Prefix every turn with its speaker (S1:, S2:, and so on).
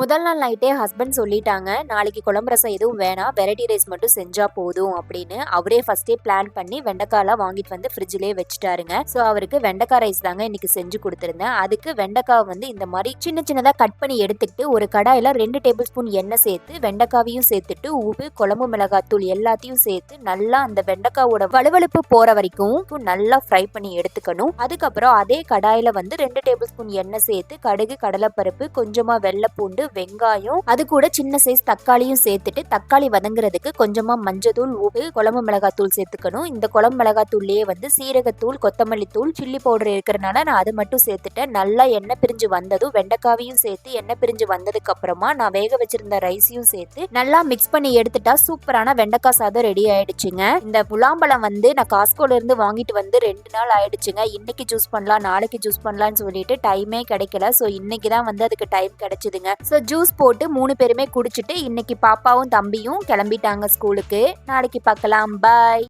S1: முதல் நாள் நைட்டே ஹஸ்பண்ட் சொல்லிட்டாங்க நாளைக்கு குழம்பு ரசம் எதுவும் வேணாம். வெரைட்டி ரைஸ் மட்டும் செஞ்சா போதும் அப்படின்னு. அவரே ஃபர்ஸ்டே பிளான் பண்ணி வெண்டைக்காய்லாம் வாங்கிட்டு வந்து ஃப்ரிட்ஜ்லேயே வச்சுட்டாருங்க. ஸோ அவருக்கு வெண்டைக்காய் ரைஸ் தாங்க இன்னைக்கு செஞ்சு கொடுத்துருந்தேன். அதுக்கு வெண்டைக்காய் வந்து இந்த மாதிரி சின்ன சின்னதாக கட் பண்ணி எடுத்துக்கிட்டு ஒரு கடாயில் ரெண்டு டேபிள் ஸ்பூன் எண்ணெய் சேர்த்து வெண்டைக்காவையும் சேர்த்துட்டு உப்பு குழம்பு மிளகாத்தூள் எல்லாத்தையும் சேர்த்து நல்லா அந்த வெண்டைக்காவோட வலுவழுப்பு போற வரைக்கும் நல்லா ஃப்ரை பண்ணி எடுத்துக்கணும். அதுக்கப்புறம் அதே கடாயில் வந்து ரெண்டு டேபிள் ஸ்பூன் எண்ணெய் சேர்த்து கடுகு கடலைப்பருப்பு கொஞ்சமாக வெள்ளை பூண்டு வெள்ளைப்பூண்டு வெங்காயம் அது கூட சின்ன சைஸ் தக்காளியும் சேர்த்துட்டு தக்காளி வதங்குறதுக்கு கொஞ்சமா மஞ்சத்தூள் உப்பு குழம்பு மிளகாத்தூள் சேர்த்துக்கணும். இந்த குழம்பு மிளகாத்தூள்லயே வந்து சீரகத்தூள் கொத்தமல்லி தூள் சில்லி பவுடர் இருக்கிறனால நான் அதை மட்டும் சேர்த்துட்டேன். நல்லா எண்ணெய் பிரிஞ்சு வந்ததும் வெண்டைக்காவையும் சேர்த்து எண்ணெய் பிரிஞ்சு வந்ததுக்கு அப்புறமா நான் வேக வச்சிருந்த ரைஸையும் சேர்த்து நல்லா மிக்ஸ் பண்ணி எடுத்துட்டா சூப்பரான வெண்டைக்காய் சாதம் ரெடி ஆயிடுச்சுங்க. இந்த முலாம்பழம் வந்து நான் காஸ்கோல இருந்து வாங்கிட்டு வந்து ரெண்டு நாள் ஆயிடுச்சுங்க. இன்னைக்கு ஜூஸ் பண்ணலாம் நாளைக்கு ஜூஸ் பண்ணலாம்னு சொல்லிட்டு டைமே கிடைக்கல. ஸோ இன்னைக்கு தான் வந்து அதுக்கு டைம் கிடைச்சதுங்க. ஸோ ஜூஸ் போட்டு மூணு பேருமே குடிச்சிட்டு இன்னைக்கு பாப்பாவும் தம்பியும் கிளம்பிட்டாங்க ஸ்கூலுக்கு நாளைக்கு பார்க்கலாம். பாய்